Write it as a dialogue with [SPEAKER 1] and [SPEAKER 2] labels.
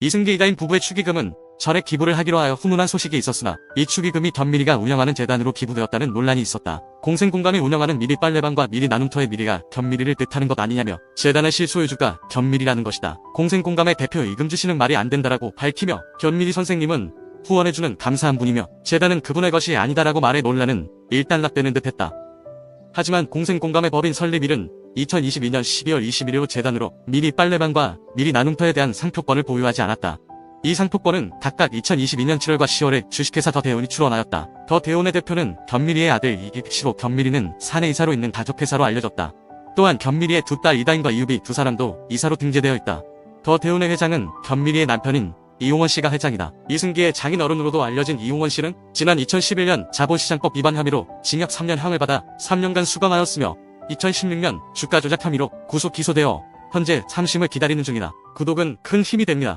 [SPEAKER 1] 이승기 이다인 부부의 축의금은 전액 기부를 하기로 하여 훈훈한 소식이 있었으나 이 축의금이 견미리가 운영하는 재단으로 기부되었다는 논란이 있었다. 공생공감이 운영하는 미리 빨래방과 미리 나눔터의 미리가 견미리를 뜻하는 것 아니냐며 재단의 실소유주가 견미리라는 것이다. 공생공감의 대표 이금주 씨는 말이 안 된다라고 밝히며 견미리 선생님은 후원해주는 감사한 분이며 재단은 그분의 것이 아니다라고 말해 논란은 일단락되는 듯했다. 하지만 공생공감의 법인 설립일은 2022년 12월 21일 재단으로 미리 빨래방과 미리 나눔터에 대한 상표권을 보유하지 않았다. 이 상표권은 각각 2022년 7월과 10월에 주식회사 더 대운이 출원하였다. 더 대운의 대표는 견미리의 아들 이기택 씨로 견미리는 사내 이사로 있는 가족회사로 알려졌다. 또한 견미리의 두 딸 이다인과 이유비 두 사람도 이사로 등재되어 있다. 더 대운의 회장은 견미리의 남편인 이용원 씨가 회장이다. 이승기의 장인 어른으로도 알려진 이용원 씨는 지난 2011년 자본시장법 위반 혐의로 징역 3년형을 받아 3년간 수감하였으며 2016년 주가 조작 혐의로 구속 기소되어 현재 3심을 기다리는 중이다. 구독은 큰 힘이 됩니다.